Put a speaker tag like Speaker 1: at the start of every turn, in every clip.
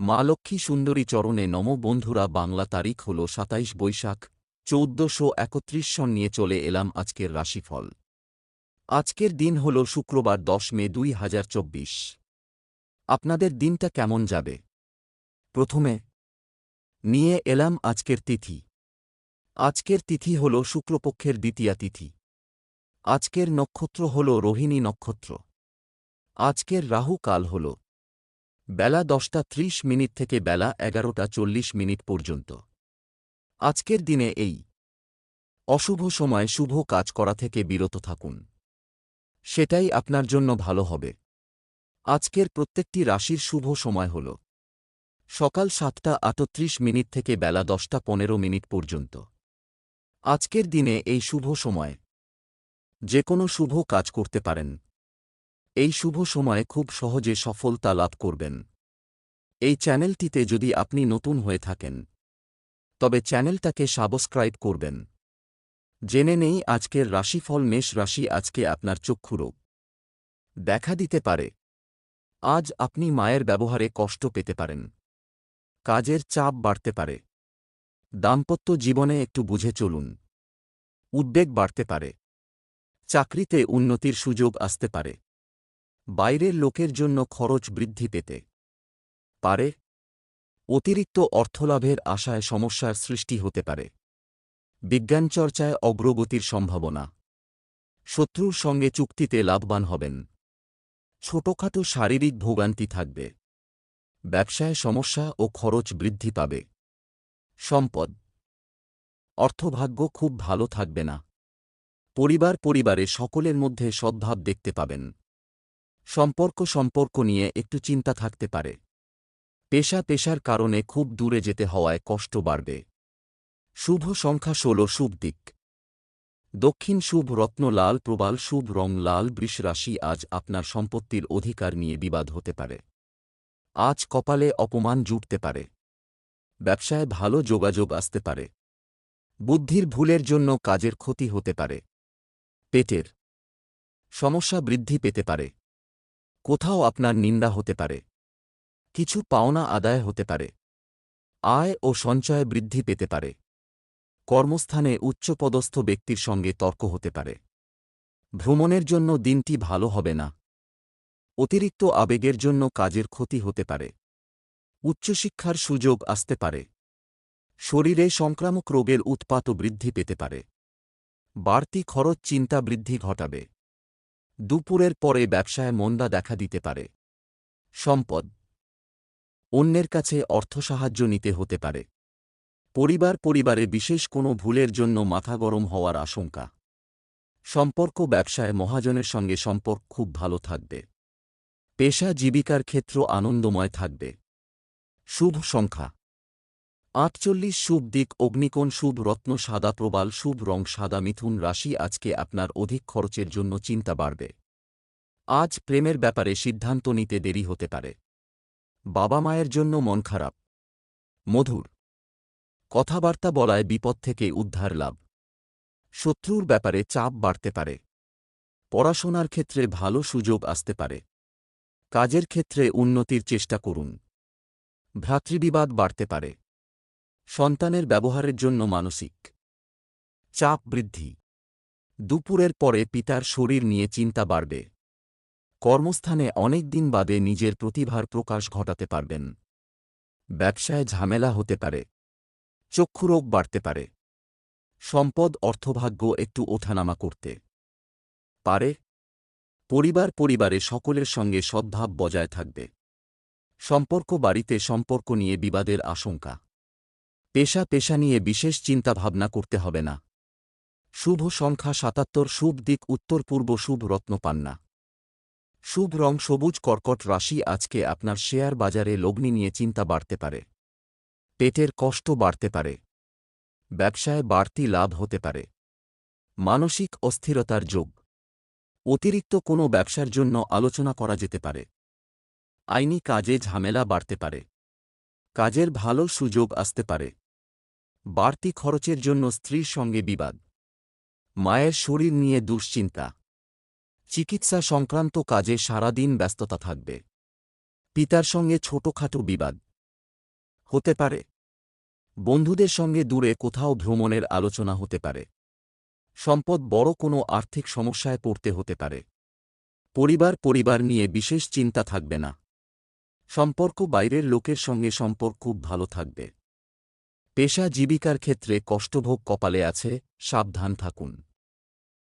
Speaker 1: মা লক্ষ্মী সুন্দরী চরণে নম বন্ধুরা, বাংলা তারিখ হল সাতাইশ বৈশাখ, চৌদ্দশো একত্রিশ সন নিয়ে চলে এলাম আজকের রাশিফল। আজকের দিন হল শুক্রবার দশ মে দুই হাজার চব্বিশ। আপনাদের দিনটা কেমন যাবে? প্রথমে, নিয়ে এলাম আজকের তিথি। আজকের তিথি হল শুক্লপক্ষের দ্বিতীয়া তিথি। আজকের নক্ষত্র হল রোহিণী নক্ষত্র। আজকের রাহু কাল হল। বেলা দশটা ত্রিশ মিনিট থেকে বেলা এগারোটা চল্লিশ মিনিট পর্যন্ত। আজকের দিনে এই। অশুভ সময় শুভ কাজ করা থেকে বিরত থাকুন। সেটাই আপনার জন্য ভালো হবে। আজকের প্রত্যেকটি রাশির শুভ সময় হল। সকাল সাতটা আটত্রিশ মিনিট থেকে বেলা দশটা পনেরো মিনিট পর্যন্ত। আজকের দিনে এই শুভ সময়। যে কোনো শুভ কাজ করতে পারেন। এই শুভ সময়ে খুব সহজে সফলতা লাভ করবেন। এই চ্যানেলটিতে যদি আপনি নতুন হয়ে থাকেন, তবে চ্যানেলটাকে সাবস্ক্রাইব করবেন। জেনে নেই আজকের রাশিফল, মেষ রাশি আজকে আপনার চক্ষুরোগ দেখা দিতে পারে। আজ আপনি মায়ের ব্যবহারে কষ্ট পেতে পারেন। কাজের চাপ বাড়তে পারে। দাম্পত্য জীবনে একটু বুঝে চলুন। উদ্বেগ বাড়তে পারে। চাকরিতে উন্নতির সুযোগ আসতে পারে। বাইরের লোকের জন্য খরচ বৃদ্ধি পেতে পারে। অতিরিক্ত অর্থলাভের আশায় সমস্যার সৃষ্টি হতে পারে। বিজ্ঞানচর্চায় অগ্রগতির সম্ভাবনা। শত্রুর সঙ্গে চুক্তিতে লাভবান হবেন। ছোটখাটো শারীরিক ভোগান্তি থাকবে। ব্যবসায় সমস্যা ও খরচ বৃদ্ধি পাবে। সম্পদ। অর্থভাগ্য খুব ভালো থাকবে না। পরিবার পরিবারে সকলের মধ্যে সদ্ভাব দেখতে পাবেন। সম্পর্ক সম্পর্ক নিয়ে একটু চিন্তা থাকতে পারে। পেশা পেশার কারণে খুব দূরে যেতে হওয়ায় কষ্ট বাড়বে। শুভ সংখ্যা ষোল, শুভ দিক। দক্ষিণ শুভ রত্ন লাল, প্রবাল শুভ রং লাল, বৃষ রাশি আজ আপনার সম্পত্তির অধিকার নিয়ে বিবাদ হতে পারে। আজ কপালে অপমান জুটতে পারে। ব্যবসায় ভালো যোগাযোগ আসতে পারে। বুদ্ধির ভুলের জন্য কাজের ক্ষতি হতে পারে। পেটের সমস্যা বৃদ্ধি পেতে পারে। কোথাও আপনার নিন্দা হতে পারে। কিছু পাওনা আদায় হতে পারে। আয় ও সঞ্চয় বৃদ্ধি পেতে পারে। কর্মস্থানে উচ্চপদস্থ ব্যক্তির সঙ্গে তর্ক হতে পারে। ভ্রমণের জন্য দিনটি ভালো হবে না। অতিরিক্ত আবেগের জন্য কাজের ক্ষতি হতে পারে। উচ্চশিক্ষার সুযোগ আসতে পারে। শরীরে সংক্রামক রোগের উৎপাত বৃদ্ধি পেতে পারে। বাড়তি খরচ চিন্তা বৃদ্ধি ঘটাবে। দুপুরের পরে ব্যবসায় মন্দা দেখা দিতে পারে। সম্পদ। অন্যের কাছে অর্থ সাহায্য নিতে হতে পারে। পরিবার পরিবারে বিশেষ কোনো ভুলের জন্য মাথা গরম হওয়ার আশঙ্কা। সম্পর্ক ব্যবসায় মহাজনের সঙ্গে সম্পর্ক খুব ভালো থাকবে। পেশা জীবিকার ক্ষেত্র আনন্দময় থাকবে। শুভ সংখ্যা। আটচল্লিশ শুভ দিক, অগ্নিকোণ শুভ রত্ন, সাদা প্রবাল শুভ রং, সাদা মিথুন রাশি, আজকে আপনার অধিক খরচের জন্য চিন্তা বাড়বে। আজ প্রেমের ব্যাপারে সিদ্ধান্ত নিতে দেরি হতে পারে। বাবা মায়ের জন্য মন খারাপ। মধুর। কথাবার্তা বলায় বিপদ থেকে উদ্ধার লাভ। শত্রুর ব্যাপারে চাপ বাড়তে পারে। পড়াশোনার ক্ষেত্রে ভালো সুযোগ আসতে পারে। কাজের ক্ষেত্রে উন্নতির চেষ্টা করুন। ভ্রাতৃবিবাদ বাড়তে পারে। সন্তানের ব্যবহারের জন্য মানসিক চাপ বৃদ্ধি। দুপুরের পরে পিতার শরীর নিয়ে চিন্তা বাড়বে। কর্মস্থানে অনেক দিন বাদে নিজের প্রতিভার প্রকাশ ঘটাতে পারবেন। ব্যবসায় ঝামেলা হতে পারে। চক্ষুরোগ বাড়তে পারে। সম্পদ, অর্থভাগ্য একটু ওঠানামা করতে পারে। পরিবার পরিবারে সকলের সঙ্গে সদ্ভাব বজায় থাকবে। সম্পর্ক বাড়িতে সম্পর্ক নিয়ে বিবাদের আশঙ্কা। পেশা পেশা নিয়ে বিশেষ চিন্তাভাবনা করতে হবে না। শুভ সংখ্যা সাতাত্তর, শুভ দিক উত্তর পূর্ব, শুভ রত্ন পান্না। শুভ রং সবুজ, কর্কট রাশি আজকে আপনার শেয়ার বাজারে লগ্নি নিয়ে চিন্তা বাড়তে পারে। পেটের কষ্ট বাড়তে পারে। ব্যবসায় বাড়তি লাভ হতে পারে। মানসিক অস্থিরতার যোগ। অতিরিক্ত কোনো ব্যবসার জন্য আলোচনা করা যেতে পারে। আইনি কাজে ঝামেলা বাড়তে পারে। কাজের ভালো সুযোগ আসতে পারে। বাড়তি খরচের জন্য স্ত্রীর সঙ্গে বিবাদ। মায়ের শরীর নিয়ে দুশ্চিন্তা। চিকিৎসা সংক্রান্ত কাজে সারাদিন ব্যস্ততা থাকবে। পিতার সঙ্গে ছোটখাটো বিবাদ। হতে পারে। বন্ধুদের সঙ্গে দূরে কোথাও ভ্রমণের আলোচনা হতে পারে। সম্পদ বড় কোনো আর্থিক সমস্যায় পড়তে হতে পারে। পরিবার পরিবার নিয়ে বিশেষ চিন্তা থাকবে না। সম্পর্ক বাইরের লোকের সঙ্গে সম্পর্ক খুব ভালো থাকবে। পেশা জীবিকার ক্ষেত্রে কষ্টভোগ কপালে আছে, সাবধান থাকুন।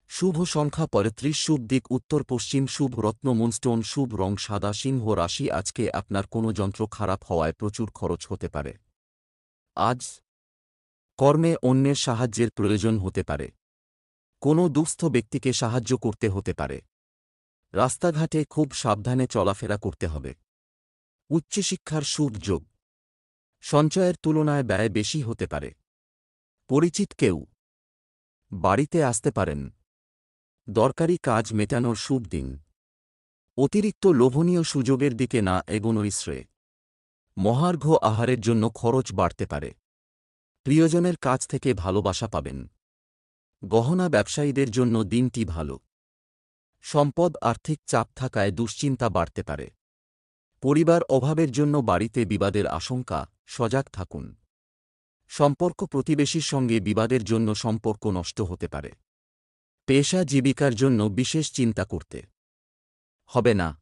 Speaker 1: শুভ সংখ্যা পঁয়ত্রিশ শুভ দিক, উত্তর পশ্চিম শুভ রত্ন, মুনস্টোন শুভ রং, সাদা সিংহ রাশি, আজকে আপনার কোনো যন্ত্র খারাপ হওয়ায় প্রচুর খরচ হতে পারে। আজ কর্মে অন্যের সাহায্যের প্রয়োজন হতে পারে। কোনো দুস্থ ব্যক্তিকে সাহায্য করতে হতে পারে। রাস্তাঘাটে খুব সাবধানে চলাফেরা করতে হবে। উচ্চশিক্ষার সুযোগ। সঞ্চয়ের তুলনায় ব্যয় বেশি হতে পারে। পরিচিত কেউ বাড়িতে আসতে পারেন। দরকারি কাজ মেটানোর শুভ দিন। অতিরিক্ত লোভনীয় সুযোগের দিকে না এগোনোই শ্রেয়। মহার্ঘ আহারের জন্য খরচ বাড়তে পারে। প্রিয়জনের কাছ থেকে ভালোবাসা পাবেন। গহনা ব্যবসায়ীদের জন্য দিনটি ভালো। সম্পদ আর্থিক চাপ থাকায় দুশ্চিন্তা বাড়তে পারে। পরিবার অভাবের জন্য বাড়িতে বিবাদের আশঙ্কা, সজাগ থাকুন। সম্পর্ক প্রতিবেশীর সঙ্গে বিবাদের জন্য সম্পর্ক নষ্ট হতে পারে। পেশা জীবিকার জন্য বিশেষ চিন্তা করতে হবে না।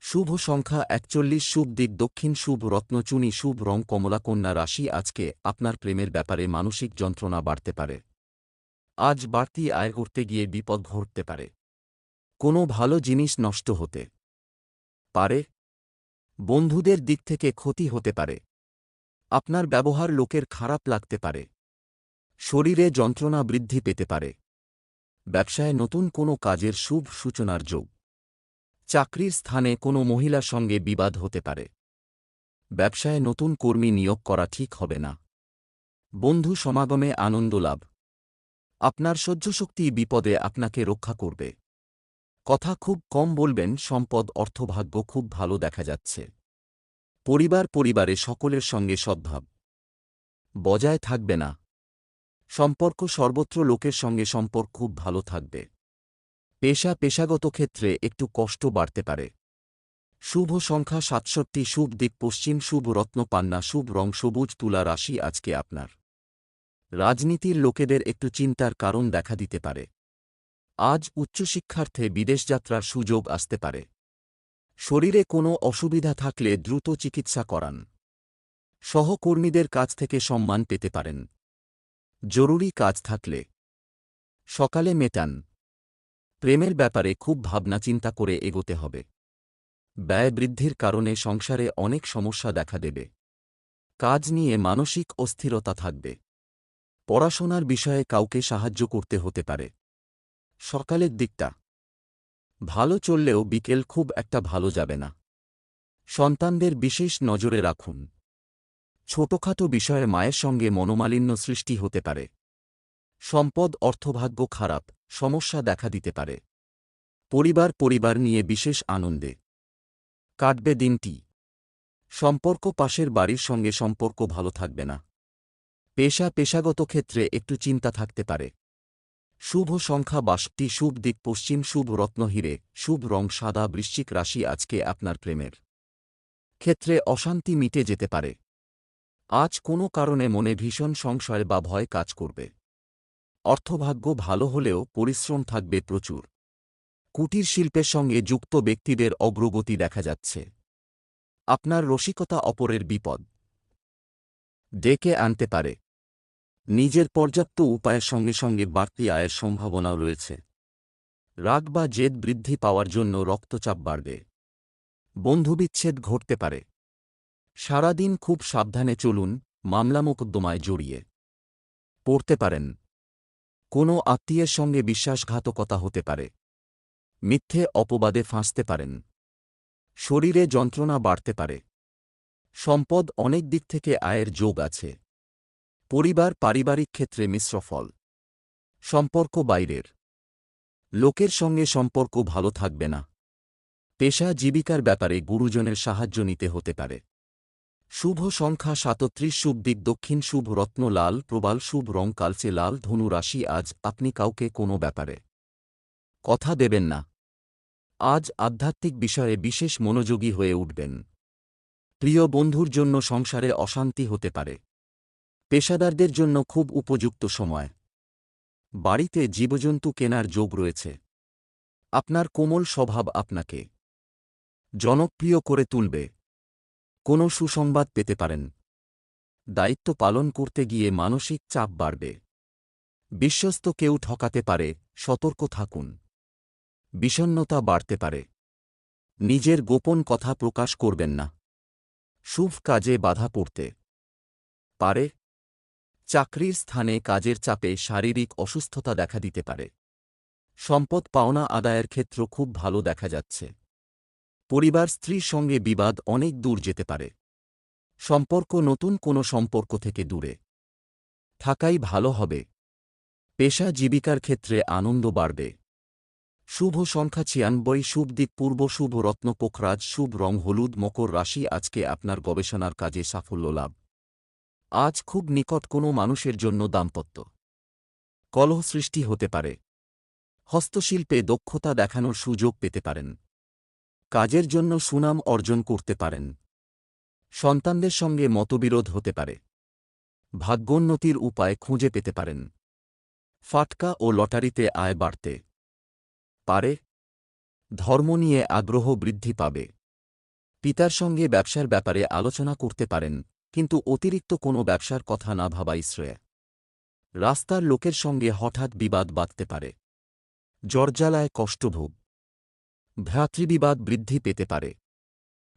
Speaker 1: শুভ সংখ্যা একচল্লিশ, শুভ দিক দক্ষিণ, শুভ রত্নচুনি শুভ রং কমলাকন্যা রাশি আজকে আপনার প্রেমের ব্যাপারে মানসিক যন্ত্রণা বাড়তে পারে। আজ বাড়তি আয় করতে গিয়ে বিপদ ঘটতে পারে। কোনো ভালো জিনিস নষ্ট হতে পারে। বন্ধুদের দিক থেকে ক্ষতি হতে পারে। আপনার ব্যবহার লোকের খারাপ লাগতে পারে। শরীরে যন্ত্রণা বৃদ্ধি পেতে পারে। ব্যবসায় নতুন কোনো কাজের শুভ সূচনার যোগ। চাকরির স্থানে কোনো মহিলার সঙ্গে বিবাদ হতে পারে। ব্যবসায় নতুন কর্মী নিয়োগ করা ঠিক হবে না। বন্ধু সমাগমে আনন্দ লাভ। আপনার সহ্যশক্তি বিপদে আপনাকে রক্ষা করবে। কথা খুব কম বলবেন, সম্পদ অর্থভাগ্য খুব ভালো দেখা যাচ্ছে। পরিবার পরিবারে সকলের সঙ্গে সদ্ভাব। বজায় থাকবে না। সম্পর্ক সর্বত্র লোকের সঙ্গে সম্পর্ক খুব ভালো থাকবে। পেশা পেশাগত ক্ষেত্রে একটু কষ্ট বাড়তে পারে। শুভ সংখ্যা সাতষট্টি, শুভ দিক পশ্চিম, শুভ রত্ন পান্না, শুভ রং, সবুজ তুলা রাশি আজকে আপনার। রাজনীতির লোকেদের একটু চিন্তার কারণ দেখা দিতে পারে। আজ উচ্চশিক্ষার্থে বিদেশযাত্রার সুযোগ আসতে পারে। শরীরে কোনো অসুবিধা থাকলে দ্রুত চিকিৎসা করান। সহকর্মীদের কাছ থেকে সম্মান পেতে পারেন। জরুরি কাজ থাকলে। সকালে মেটান। প্রেমের ব্যাপারে খুব ভাবনা চিন্তা করে এগোতে হবে। ব্যয় বৃদ্ধির কারণে সংসারে অনেক সমস্যা দেখা দেবে। কাজ নিয়ে মানসিক অস্থিরতা থাকবে। পড়াশোনার বিষয়ে কাউকে সাহায্য করতে হতে পারে। সকালের দিকটা। ভালো চললেও বিকেল খুব একটা ভালো যাবে না। সন্তানদের বিশেষ নজরে রাখুন। ছোটখাটো বিষয়ে মায়ের সঙ্গে মনোমালিন্য সৃষ্টি হতে পারে। সম্পদ, অর্থভাগ্য খারাপ, সমস্যা দেখা দিতে পারে। পরিবার পরিবার নিয়ে বিশেষ আনন্দে। কাটবে দিনটি। সম্পর্ক পাশের বাড়ির সঙ্গে সম্পর্ক ভালো থাকবে না। পেশা, পেশাগত ক্ষেত্রে একটু চিন্তা থাকতে পারে। শুভ সংখ্যা বাষট্টি শুভ দিক, পশ্চিম শুভ রত্ন রত্নহীরে শুভ রং সাদা, বৃশ্চিক রাশি আজকে আপনার প্রেমের ক্ষেত্রে অশান্তি মিটে যেতে পারে। আজ কোনো কারণে মনে ভীষণ সংশয় বা ভয় কাজ করবে। অর্থভাগ্য ভালো হলেও পরিশ্রম থাকবে প্রচুর। কুটির শিল্পের সঙ্গে যুক্ত ব্যক্তিদের অগ্রগতি দেখা যাচ্ছে। আপনার রসিকতা অপরের বিপদ। ডেকে আনতে পারে। নিজের পর্যাপ্ত উপায়ের সঙ্গে সঙ্গে বাড়তি আয়ের সম্ভাবনাও রয়েছে। রাগ বা জেদ বৃদ্ধি পাওয়ার জন্য রক্তচাপ বাড়বে। বন্ধুবিচ্ছেদ ঘটতে পারে। সারাদিন খুব সাবধানে চলুন, মামলা মোকদ্দমায় জড়িয়ে। পড়তে পারেন। কোনো আত্মীয়ের সঙ্গে বিশ্বাসঘাতকতা হতে পারে। মিথ্যে অপবাদে ফাঁসতে পারেন। শরীরে যন্ত্রণা বাড়তে পারে। সম্পদ অনেক দিক থেকে আয়ের যোগ আছে। পরিবার পারিবারিক ক্ষেত্রে মিশ্র ফল। সম্পর্ক বাইরের। লোকের সঙ্গে সম্পর্ক ভালো থাকবে না। পেশা জীবিকার ব্যাপারে গুরুজনের সাহায্য নিতে হতে পারে। শুভ সংখ্যা সাতত্রিশ, শুভ দিক দক্ষিণ, শুভ রত্ন লাল, প্রবাল, শুভ রং কালচে লাল, ধনু রাশি আজ, আপনি কাউকে কোনো ব্যাপারে কথা দেবেন না। আজ আধ্যাত্মিক বিষয়ে বিশেষ মনোযোগী হয়ে উঠবেন। প্রিয় বন্ধুর জন্য সংসারে অশান্তি হতে পারে। পেশাদারদের জন্য খুব উপযুক্ত সময়। বাড়িতে জীবজন্তু কেনার যোগ রয়েছে। আপনার কোমল স্বভাব আপনাকে জনপ্রিয় করে তুলবে। কোনো সুসংবাদ পেতে পারেন। দায়িত্ব পালন করতে গিয়ে মানসিক চাপ বাড়বে। বিশ্বস্ত কেউ ঠকাতে পারে, সতর্ক থাকুন। বিষণ্নতা বাড়তে পারে। নিজের গোপন কথা প্রকাশ করবেন না। শুভ কাজে বাধা পড়তে পারে। চাকরির স্থানে কাজের চাপে শারীরিক অসুস্থতা দেখা দিতে পারে। সম্পদ পাওনা আদায়ের ক্ষেত্র খুব ভালো দেখা যাচ্ছে। পরিবার স্ত্রীর সঙ্গে বিবাদ অনেক দূর যেতে পারে। সম্পর্ক নতুন কোনো সম্পর্ক থেকে দূরে। থাকাই ভালো হবে। পেশা জীবিকার ক্ষেত্রে আনন্দ বাড়বে। শুভ সংখ্যা ছিয়ানব্বই, শুভ দিক পূর্ব, শুভ রত্ন, পোখরাজ, শুভ রং, হলুদ, মকর রাশি আজকে আপনার গবেষণার কাজে সাফল্য লাভ। আজ খুব নিকট কোনো মানুষের জন্য দাম্পত্য। কলহ সৃষ্টি হতে পারে। হস্তশিল্পে দক্ষতা দেখানোর সুযোগ পেতে পারেন। কাজের জন্য সুনাম অর্জন করতে পারেন। সন্তানদের সঙ্গে মতবিরোধ হতে পারে। ভাগ্যোন্নতির উপায় খুঁজে পেতে পারেন। ফাটকা ও লটারিতে আয় বাড়তে পারে। ধর্ম নিয়ে আগ্রহ বৃদ্ধি পাবে। পিতার সঙ্গে ব্যবসার ব্যাপারে আলোচনা করতে পারেন। কিন্তু অতিরিক্ত কোনো ব্যবসার কথা না ভাবাই শ্রেয়। রাস্তার লোকের সঙ্গে হঠাৎ বিবাদ বাঁধতে পারে। জর্জালায় কষ্টভোগ ভ্রাতৃবিবাদ বৃদ্ধি পেতে পারে।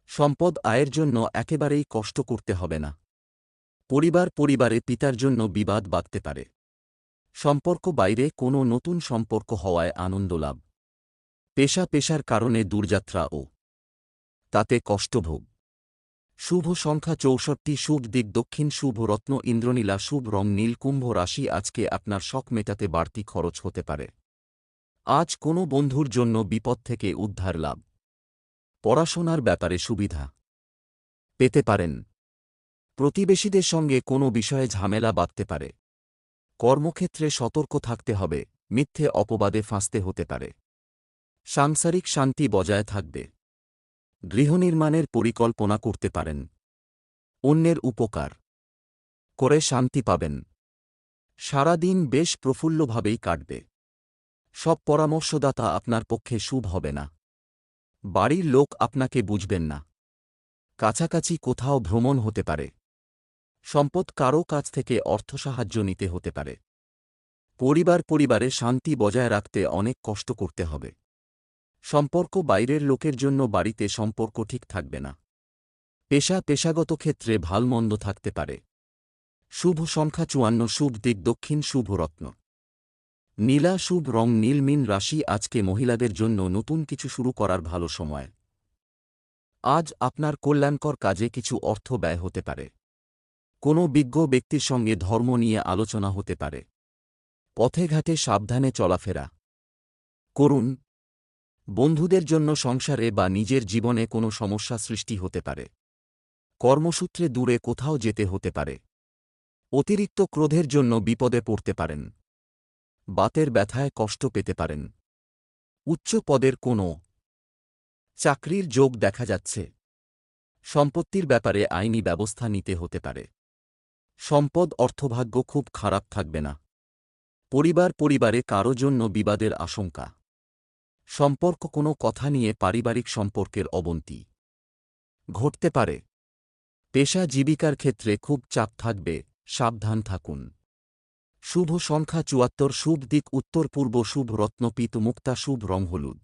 Speaker 1: সম্পদ আয়ের জন্য একেবারেই কষ্ট করতে হবে না। পরিবার পরিবারে পিতার জন্য বিবাদ বাঁধতে পারে। সম্পর্ক বাইরে কোনো নতুন সম্পর্ক হওয়ায় আনন্দ লাভ। পেশা পেশার কারণে দূরযাত্রা ও। তাতে কষ্টভোগ শুভ সংখ্যা চৌষট্টি, শুভ দিক দক্ষিণ, শুভ রত্ন, ইন্দ্রনীলা, শুভ রং নীল, কুম্ভ রাশি আজকে আপনার শখ মেটাতে বাড়তি খরচ হতে পারে। আজ কোনো বন্ধুর জন্য বিপদ থেকে উদ্ধার লাভ। পড়াশোনার ব্যাপারে সুবিধা পেতে পারেন। প্রতিবেশীদের সঙ্গে কোনো বিষয়ে ঝামেলা বাঁধতে পারে। কর্মক্ষেত্রে সতর্ক থাকতে হবে, মিথ্যে অপবাদে ফাঁসতে হতে পারে। সাংসারিক শান্তি বজায় থাকবে। গৃহনির্মাণের পরিকল্পনা করতে পারেন। অন্যের উপকার। করে শান্তি পাবেন। সারাদিন বেশ প্রফুল্লভাবেই কাটবে। সব পরামর্শদাতা আপনার পক্ষে শুভ হবে না। বাড়ির লোক আপনাকে বুঝবেন না। কাছাকাছি কোথাও ভ্রমণ হতে পারে। সম্পদ কারও কাছ থেকে অর্থ সাহায্য নিতে হতে পারে। পরিবার পরিবারে শান্তি বজায় রাখতে অনেক কষ্ট করতে হবে। সম্পর্ক বাইরের লোকের জন্য বাড়িতে সম্পর্ক ঠিক থাকবে না। পেশা পেশাগত ক্ষেত্রে ভালমন্দ থাকতে পারে। শুভ সংখ্যা চুয়ান্ন, শুভ দিক দক্ষিণ, শুভ রত্ন। নীলা, শুভ রং নীলমিন রাশি আজকে মহিলাদের জন্য নতুন কিছু শুরু করার ভালো সময়। আজ আপনার কল্যাণকর কাজে কিছু অর্থ ব্যয় হতে পারে। কোনো বিজ্ঞ ব্যক্তির সঙ্গে ধর্ম নিয়ে আলোচনা হতে পারে। পথে ঘাটে সাবধানে চলাফেরা। করুন বন্ধুদের জন্য সংসারে বা নিজের জীবনে কোনো সমস্যা সৃষ্টি হতে পারে। কর্মসূত্রে দূরে কোথাও যেতে হতে পারে। অতিরিক্ত ক্রোধের জন্য বিপদে পড়তে পারেন। বাতের ব্যথায় কষ্ট পেতে পারেন। উচ্চ পদের কোনো চাকরির যোগ দেখা যাচ্ছে। সম্পত্তির ব্যাপারে আইনি ব্যবস্থা নিতে হতে পারে। সম্পদ অর্থভাগ্য খুব খারাপ থাকবে না। পরিবার পরিবারে কারও জন্য বিবাদের আশঙ্কা। সম্পর্ক কোনো কথা নিয়ে পারিবারিক সম্পর্কের অবন্তি। ঘটতে পারে। পেশা জীবিকার ক্ষেত্রে খুব চাপ থাকবে, সাবধান থাকুন। শুভ সংখ্যা চুয়াত্তর, শুভ দিক উত্তর পূর্ব, শুভ রত্নপিত মুক্তা, শুভ রং হলুদ।